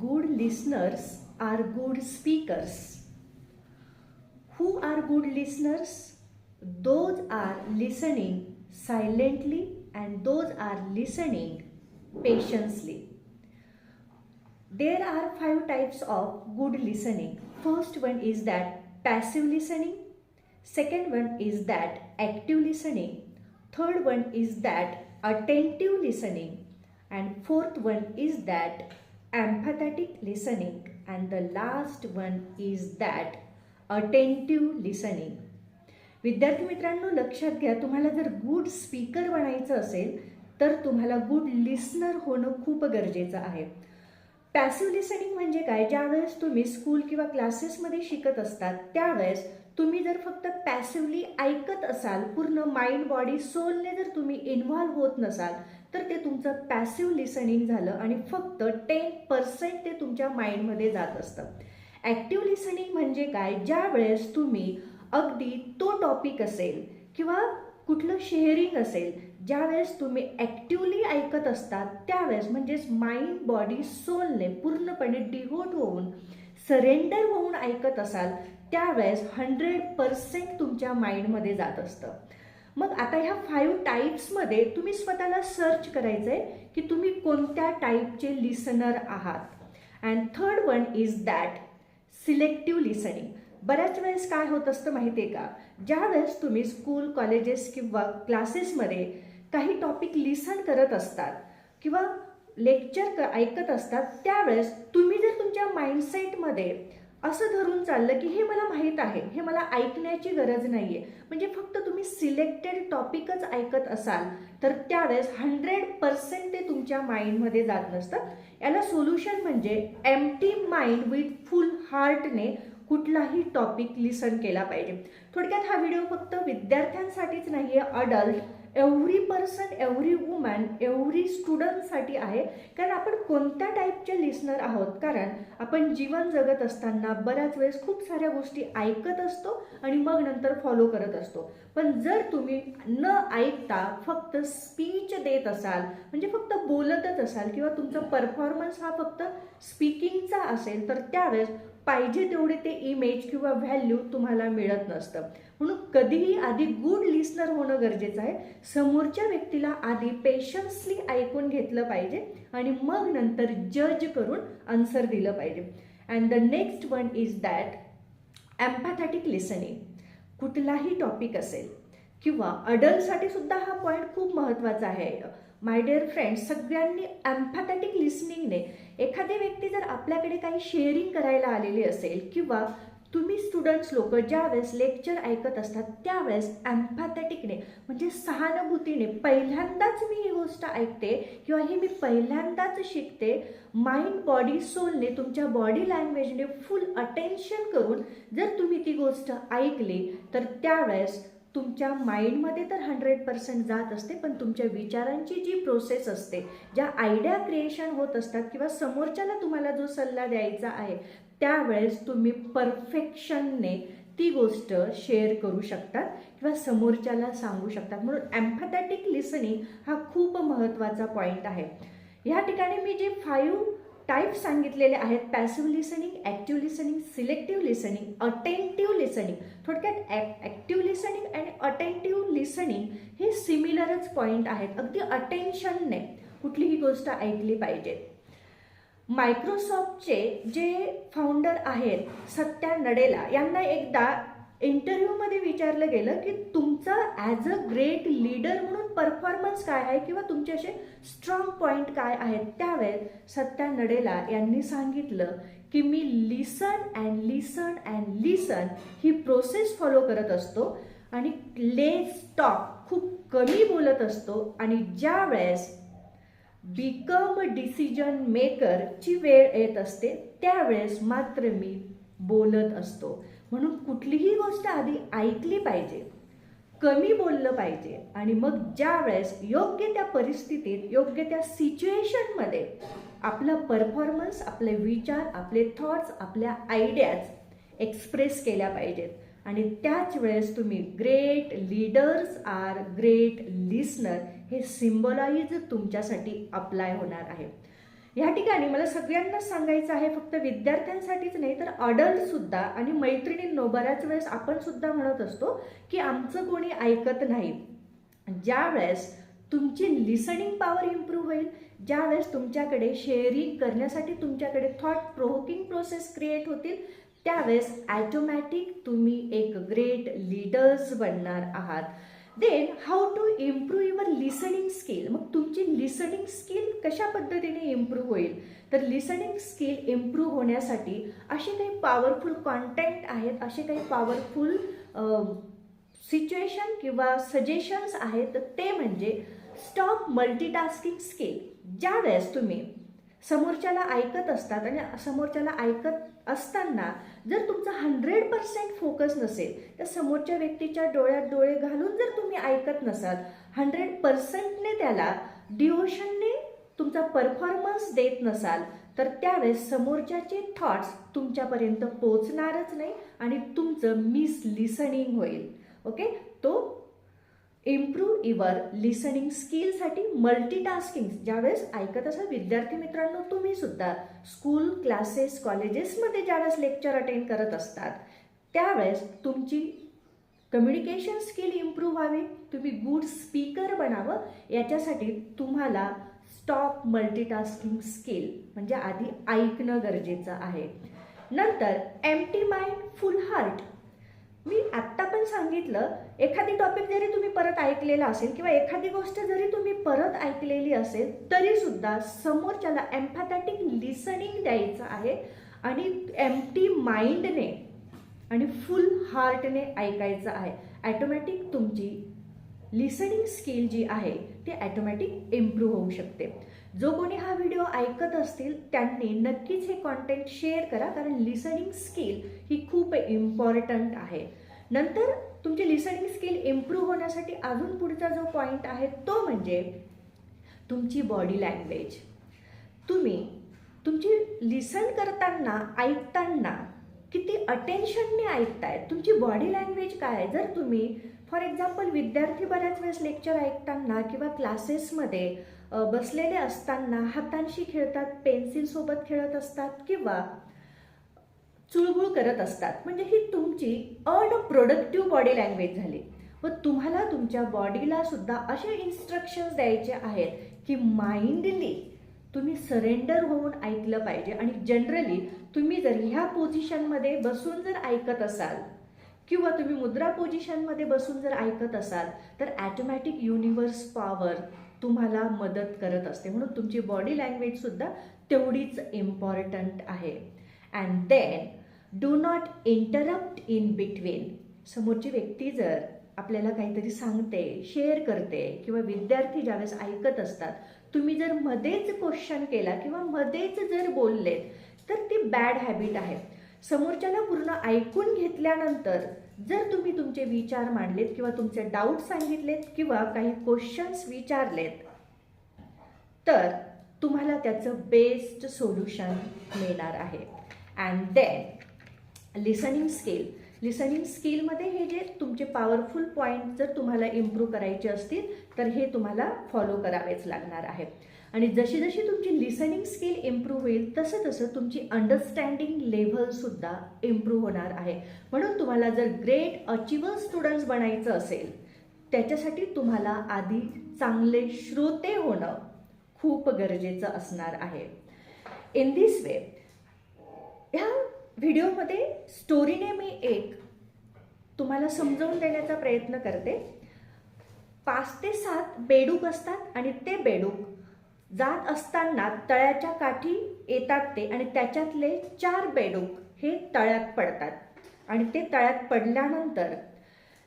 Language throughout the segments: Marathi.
good listeners are good speakers. Who are good listeners? Those are listening silently and those are listening patiently. There are five types of good listening. First one is that passive listening. Second one is that active listening. Third one is that attentive listening. And fourth one is that empathetic listening. And the last one is that attentive listening विद्यार्थी मित्रांनो लक्षात घ्या तुम्हाला जर गुड स्पीकर बनायचं असेल तर तुम्हाला गुड लिसनर होणं खूप गरजेचं आहे पॅसिव्ह लिसनिंग म्हणजे काय ज्यावेळेस तुम्ही स्कूल किंवा क्लासेसमध्ये शिकत असतात त्यावेळेस तुम्ही जर फक्त पॅसिव्हली ऐकत असाल पूर्ण माइंड बॉडी सोलने जर तुम्ही इन्व्हॉल्व्ह होत नसाल तर ते तुमचं पॅसिव्ह लिसनिंग झालं आणि फक्त टेन पर्सेंट ते तुमच्या माइंडमध्ये जात असतं. ॲक्टिव्ह लिसनिंग म्हणजे काय? ज्या वेळेस तुम्ही अगदी तो टॉपिक असेल किंवा कुठलं शेअरिंग असेल ज्यावेळेस तुम्ही ॲक्टिवली ऐकत असतात त्यावेळेस म्हणजेच माइंड बॉडी सोलने पूर्णपणे डिव्होट होऊन सरेंडर होऊन ऐकत असाल त्यावेळेस हंड्रेड पर्सेंट तुमच्या माइंडमध्ये जात असतं. मग आता ह्या फाईव्ह टाईप्समध्ये तुम्ही स्वतःला सर्च करायचं आहे की तुम्ही कोणत्या टाईपचे लिसनर आहात. And third one is that selective listening बऱ्याच वेळेस काय होत असतं माहिती आहे का? ज्या वेळेस तुम्ही स्कूल कॉलेजेस किंवा क्लासेसमध्ये काही टॉपिक लिसन करत असतात किंवा लेक्चर क ऐकत असतात त्यावेळेस तुम्ही जर तुमच्या माइंडसेटमध्ये असं धरून चाललं की हे मला माहीत आहे हे मला ऐकण्याची गरज नाही आहे म्हणजे फक्त तुम्ही सिलेक्टेड टॉपिकच ऐकत असाल तर त्यावेळेस हंड्रेड पर्सेंट ते तुमच्या माइंडमध्ये जात नसतं. याला सोल्युशन म्हणजे एम्प्टी माइंड विथ फुल हार्टने कुठलाही टॉपिक लिसन केला पाहिजे. थोडक्यात हा व्हिडिओ फक्त विद्यार्थ्यांसाठीच नाही आहे adult every person every woman every स्टुडंटसाठी आहे. कारण आपण कोणत्या टाईपचे लिसनर आहोत? कारण आपण जीवन जगत असताना बऱ्याच वेळेस खूप साऱ्या गोष्टी ऐकत असतो आणि मग नंतर फॉलो करत असतो. पण जर तुम्ही न ऐकता फक्त स्पीच देत असाल म्हणजे फक्त बोलतच असाल किंवा तुमचा परफॉर्मन्स हा फक्त स्पीकिंगचा असेल तर त्यावेळेस पाहिजे तेवढे ते इमेज किंवा व्हॅल्यू तुम्हाला मिळत नसतं. म्हणून कधीही आधी गुड लिसनर होणं गरजेचं आहे. समोरच्या व्यक्तीला आधी पेशन्सली ऐकून घेतलं पाहिजे आणि मग नंतर जज करून आन्सर दिलं पाहिजे. And the next one is that empathetic listening कुठलाही टॉपिक असेल किंवा अडल्टसाठी सुद्धा हा पॉईंट खूप महत्त्वाचा आहे. माय डिअर फ्रेंड्स सगळ्यांनी एम्पॅथॅटिक लिसनिंगने एखादी व्यक्ती जर आपल्याकडे काही शेअरिंग करायला आलेली असेल किंवा तुम्ही स्टुडंट्स लोक ज्यावेळेस लेक्चर ऐकत असतात त्यावेळेस एम्पॅथॅटिकने म्हणजे सहानुभूतीने पहिल्यांदाच मी ही गोष्ट ऐकते किंवा ही मी पहिल्यांदाच शिकते माइंड बॉडी सोलने तुमच्या बॉडी लँग्वेजने फुल अटेन्शन करून जर तुम्ही ती गोष्ट ऐकली तर त्यावेळेस तुमच्या माइंडमध्ये तर हंड्रेड पर्सेंट जात असते पण तुमच्या विचारांची जी प्रोसेस असते ज्या आयडिया क्रिएशन होत असतात किंवा समोरच्याला तुम्हाला जो सल्ला द्यायचा आहे त्यावेळेस तुम्ही परफेक्शनने ती गोष्ट शेअर करू शकतात किंवा समोरच्याला सांगू शकतात. म्हणून एम्पॅथॅटिक लिसनिंग हा खूप महत्त्वाचा पॉईंट आहे. ह्या ठिकाणी मी जे फाईव्ह टाईप सांगितलेले आहेत passive listening active listening selective listening attentive listening थोडक्यात ॲक्टिव्ह लिसनिंग आणि अटेंटिव्ह लिसनिंग हे सिमिलरच पॉईंट आहेत. अगदी अटेन्शनने कुठलीही गोष्ट ऐकली पाहिजे. मायक्रोसॉफ्टचे जे फाउंडर आहेत सत्या नडेला यांना एकदा इंटरव्ह्यूमध्ये विचारलं गेलं की तुमचा ॲज अ ग्रेट लीडर म्हणून परफॉर्मन्स काय आहे किंवा तुमचे असे स्ट्रॉंग पॉईंट काय आहेत? त्यावेळेस सत्या नडेला यांनी सांगितलं की मी listen and listen and listen he process follow करत असतो आणि ले स्टॉक खूप कमी बोलत असतो आणि ज्या वेळेस बिकम डिसिजन मेकरची वेळ येत असते त्यावेळेस मात्र मी बोलत असतो. म्हणून कुठलीही गोष्ट आधी ऐकली पाहिजे. कमी बोललं पाहिजे आणि मग ज्या वेळेस योग्य त्या परिस्थितीत योग्य त्या सिच्युएशनमध्ये आपला परफॉर्मन्स आपले विचार आपले थॉट्स आपल्या आयडियाज एक्सप्रेस केल्या पाहिजेत. आणि त्याच वेळेस तुम्ही great leaders are great listener हे सिम्बॉलाईज तुमच्यासाठी अप्लाय होणार आहे. ह्या ठिकाणी मला सगळ्यांनाच सांगायचं आहे फक्त विद्यार्थ्यांसाठीच नाही तर अडल्ट सुद्धा आणि मैत्रिणींनो बऱ्याच वेळेस आपण सुद्धा म्हणत असतो की आमचं कोणी ऐकत नाही. ज्या वेळेस तुमची लिसनिंग पॉवर इम्प्रूव्ह होईल ज्यावेळेस तुमच्याकडे शेअरिंग करण्यासाठी तुमच्याकडे थॉट प्रोव्होकिंग प्रोसेस क्रिएट होतील त्यावेळेस ॲटोमॅटिक तुम्ही एक ग्रेट लीडर्स बनणार आहात. Then how to improve your listening skill मग तुमची लिसनिंग स्किल कशा पद्धतीने इम्प्रूव्ह होईल? तर लिसनिंग स्किल इम्प्रूव्ह होण्यासाठी असे काही पॉवरफुल कॉन्टेंट आहेत असे काही पॉवरफुल सिच्युएशन किंवा सजेशन्स आहेत तर ते म्हणजे स्टॉप मल्टीटास्किंग स्किल ज्या वेळेस तुम्ही समोरच्याला ऐकत असतात आणि समोरच्याला ऐकत असताना जर तुमचा हंड्रेड पर्सेंट फोकस नसेल तर समोरच्या व्यक्तीच्या डोळ्यात डोळे घालून जर तुम्ही ऐकत नसाल हंड्रेड पर्सेंटने त्याला डिओशनने तुमचा परफॉर्मन्स देत नसाल तर त्यावेळेस समोरच्याचे थॉट्स तुमच्यापर्यंत पोचणारच नाही आणि तुमचं मिस लिसनिंग होईल. ओके? तो इम्प्रूव्ह युअर लिसनिंग स्किलसाठी मल्टीटास्किंग ज्यावेळेस ऐकत असाल विद्यार्थी मित्रांनो तुम्ही सुद्धा स्कूल क्लासेस कॉलेजेसमध्ये ज्यावेळेस लेक्चर अटेंड करत असतात त्यावेळेस तुमची कम्युनिकेशन स्किल इम्प्रूव्ह व्हावी तुम्ही गुड स्पीकर बनावं याच्यासाठी तुम्हाला स्टॉप मल्टीटास्किंग स्किल म्हणजे आधी ऐकणं गरजेचं आहे. नंतर एम्प्टी माइंड फुल हार्ट मी आत्ता पण सांगितलं एखादी टॉपिक जरी तुम्ही परत ऐकलेला असेल किंवा एखादी गोष्ट जरी तुम्ही परत ऐकलेली असेल तरी सुद्धा समोरच्याला एम्पॅथॅटिक लिसनिंग द्यायचं आहे आणि एम्प्टी माइंडने आणि फुल हार्टने ऐकायचं आहे. ॲटोमॅटिक तुमची लिसनिंग स्किल जी आहे ती ॲटोमॅटिक इम्प्रूव्ह होऊ शकते. जो कोणी हा व्हिडिओ ऐकत असतील त्यांनी नक्कीच हे कॉन्टेंट शेअर करा कारण लिसनिंग स्किल ही खूप इम्पॉर्टंट आहे. नंतर तुमची लिसनिंग स्किल इम्प्रूव्ह होण्यासाठी अजून पुढचा जो पॉईंट आहे तो म्हणजे तुमची बॉडी लँग्वेज तुम्ही तुमची लिसन करताना ऐकताना किती अटेन्शनने ऐकताय तुमची बॉडी लँग्वेज काय आहे? जर तुम्ही फॉर एक्झाम्पल विद्यार्थी बऱ्याच वेळेस लेक्चर ऐकताना किंवा क्लासेसमध्ये बसलेले असताना हातांशी खेळतात पेन्सिलसोबत खेळत असतात किंवा चुळबुळ करत असतात. म्हणजे ही तुमची अनप्रोडक्टिव्ह बॉडी लँग्वेज झाली. व तुम्हाला तुमच्या बॉडीला सुद्धा असे इन्स्ट्रक्शन्स द्यायचे आहेत की माइंडली तुम्ही सरेंडर होऊन ऐकलं पाहिजे. आणि जनरली तुम्ही जर ह्या पोझिशनमध्ये बसून जर ऐकत असाल किंवा तुम्ही मुद्रा पोझिशनमध्ये बसून जर ऐकत असाल तर ॲटोमॅटिक युनिवर्स पॉवर तुम्हाला मदत करत असते. म्हणून तुमची बॉडी लँग्वेजसुद्धा तेवढीच इम्पॉर्टंट आहे. And then do not interrupt in between समोरची व्यक्ती जर आपल्याला काहीतरी सांगते शेअर करते किंवा विद्यार्थी ज्यावेळेस ऐकत असतात तुम्ही जर मध्येच क्वेश्चन केला किंवा मध्येच जर बोललेत तर ती बॅड हॅबिट आहे. समोरच्याला पूर्ण ऐकून घेतल्यानंतर जर तुम्ही तुमचे विचार मांडलेत किंवा तुमचे डाऊट सांगितलेत किंवा काही क्वेश्चन्स विचारलेत तर तुम्हाला त्याचं बेस्ट सोल्युशन मिळणार आहे. And then listening skill listening स्किलमध्ये हे जे तुमचे पॉवरफुल पॉईंट जर तुम्हाला इम्प्रूव्ह करायचे असतील तर हे तुम्हाला फॉलो करावेच लागणार आहे. आणि जशी जशी तुमची लिसनिंग स्किल इम्प्रूव्ह होईल तसं तसं तुमची अंडरस्टँडिंग लेव्हलसुद्धा इम्प्रूव्ह होणार आहे. म्हणून तुम्हाला जर ग्रेट अचिव्हर स्टुडंट्स बनायचं असेल त्याच्यासाठी तुम्हाला आधी चांगले श्रोते होणं खूप गरजेचं असणार आहे. इन दिस वे ह्या व्हिडिओमध्ये स्टोरीने मी एक तुम्हाला समजवून देण्याचा प्रयत्न करते. पाच ते सात बेडूक असतात आणि ते बेडूक जात असताना तळ्याच्या काठी येतात ते आणि त्याच्यातले चार बेडूक हे तळ्यात पडतात. आणि ते तळ्यात पडल्यानंतर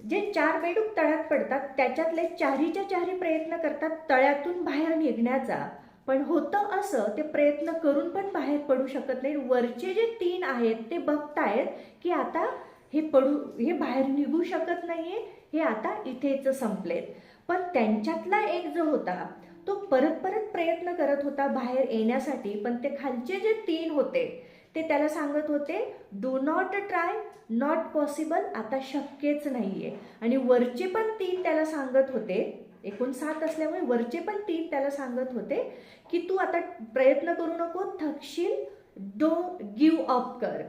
जे चार बेडूक तळ्यात पडतात त्याच्यातले चारीच्या चारी प्रयत्न करतात तळ्यातून बाहेर निघण्याचा. पण होतं असं ते प्रयत्न करून पण बाहेर पडू शकत नाही वरचे जे तीन आहेत ते बघतायत की आता हे पडू हे बाहेर निघू शकत नाहीये हे आता इथेच संपलेत. पण त्यांच्यातला एक जो होता तो परत परत प्रयत्न करत होता बाहेर येण्यासाठी पण ते खालचे जे तीन होते ते त्याला सांगत होते do not try not possible आता शक्यच नाहीये. आणि वरचे पण तीन त्याला सांगत होते एकूण सात असल्यामुळे वरचे पण तीन त्याला सांगत होते की तू आता प्रयत्न करू नको थकशील डो गिव अप कर.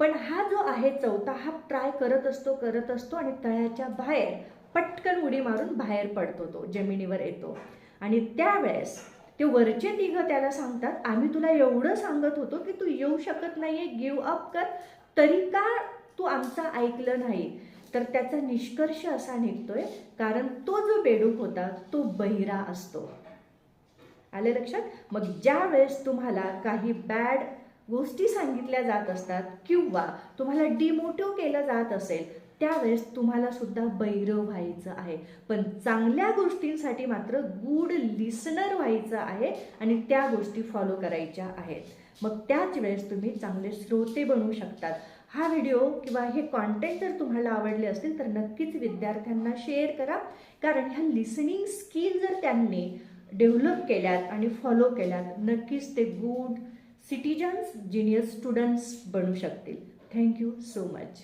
पण हा जो आहे चौथा हा ट्राय करत असतो करत असतो आणि तळ्याच्या बाहेर पटकन उडी मारून बाहेर पडतो तो जमिनीवर येतो. आणि त्यावेळेस ते वरचे तिघं त्याला सांगतात आम्ही तुला एवढं सांगत होतो की तू येऊ शकत नाहीये गिव अप कर तरी का तू आमचं ऐकलं नाही? तर त्याचा निष्कर्ष असा निघतोय कारण तो जो बेडूक होता तो बहिरा असतो. आले लक्षात? मग ज्या वेळेस तुम्हाला काही बॅड गोष्टी सांगितल्या जात असतात किंवा तुम्हाला डिमोटिव्ह केलं जात असेल त्यावेळेस तुम्हाला सुद्धा बैरव व्हायचं आहे. पण चांगल्या गोष्टींसाठी मात्र गुड लिसनर व्हायचं आहे आणि त्या गोष्टी फॉलो करायच्या आहेत. मग त्याच वेळेस तुम्ही चांगले श्रोते बनू शकतात. हा व्हिडिओ किंवा हे कॉन्टेंट जर तुम्हाला आवडले असतील तर नक्कीच विद्यार्थ्यांना शेअर करा. कारण ह्या लिसनिंग स्किल जर त्यांनी डेव्हलप केल्यात आणि फॉलो केल्यात नक्कीच ते गुड सिटिजन्स जिनियर स्टुडंट्स बनू शकतील. Thank you so much